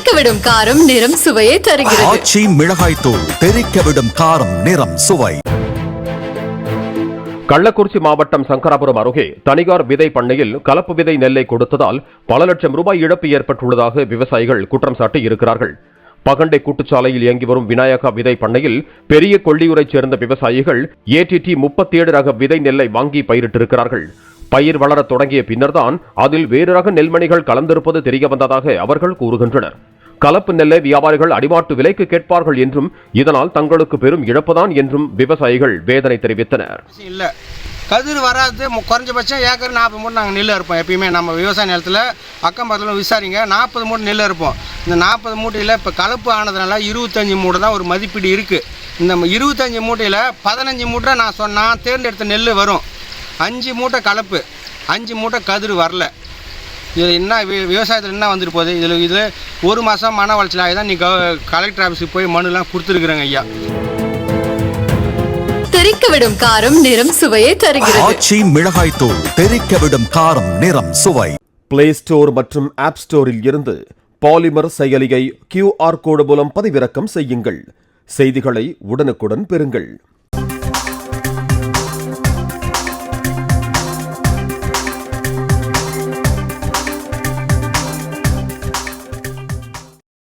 தெறிக்கவிடும் காரம் நிறம் சுவையை தருகிறது. ஆச்சி மிளகாய் தூள் தெறிக்க விடும் காரம் நிறம் சுவை. கள்ளக்குறிச்சி மாவட்டம் சங்கராபுரம் அருகே தனிகார் விதை பண்ணையில் கலப்பு விதை நெல்லை கொடுத்ததால் பல லட்சம் ரூபாய் இழப்பு ஏற்பட்டுள்ளதாக விவசாயிகள் குற்றம் சாட்டி இருக்கிறார்கள். பகண்டை கூட்டுச்சாலையில் இயங்கி வரும் விநாயகா விதை பண்ணையில் பெரிய கொள்ளியூரைச் சேர்ந்த விவசாயிகள் ஏடிடி முப்பத்தி ஏழு ரக விதை நெல்லை வாங்கி பயிரிட்டிருக்கிறார்கள். பயிர் வளரத் தொடங்கிய பின்னர்தான் அதில் வேறு ரக நெல்மணிகள் கலந்திருப்பது தெரிய வந்ததாக அவர்கள் கூறுகின்றனர். கலப்பு நெல்லை வியாபாரிகள் அடிமாட்டு விலைக்கு கேட்பார்கள் என்றும் இதனால் தங்களுக்கு பெரும் இழப்புதான் என்றும் விவசாயிகள் வேதனை தெரிவித்தனர். இல்லை. கதிர் வராது குறைஞ்சபட்சம் ஏக்கர் நாற்பது மூணு நாங்கள் நெல் இருப்போம் எப்பயுமே. நம்ம விவசாய நிலத்தில் அக்கம் பக்கத்தில் விசாரிங்க நாற்பது மூட்டை நெல் இருப்போம் இந்த நாற்பது மூட்டையில் இப்போ கலப்பு ஆனதுனால இருபத்தஞ்சி மூட்டை தான் ஒரு மதிப்பீடு இருக்குது இந்த இருபத்தஞ்சி மூட்டையில் பதினஞ்சு மூட்டை நான் சொன்னால் தேர்ந்தெடுத்த நெல் வரும். அஞ்சு மூட்டை கலப்பு அஞ்சு மூட்டை கதிர் வரல. இது என்ன வி- விவசாயத்தில் என்ன வந்துட்டு போகுது? இதில் இதில் ஒரு மாதம் மன வளர்ச்சி ஆகி தான் நீ கவ- கலெக்டர் ஆஃபீஸுக்கு போய் மனுலாம் கொடுத்துருக்குறேங்க ஐயா. தெறிக்கவிடும் காரம் நிறம் சுவையை தருகிறது. ஆச்சி மிளகாய் தூள் தெறிக்க விடும் காரம் நிறம் சுவை. பிளே ஸ்டோர் மற்றும் ஆப் ஸ்டோரில் இருந்து பாலிமர் செயலியை கியூஆர் கோடு மூலம் பதிவிறக்கம் செய்யுங்கள். செய்திகளை உடனுக்குடன் பெறுங்கள்.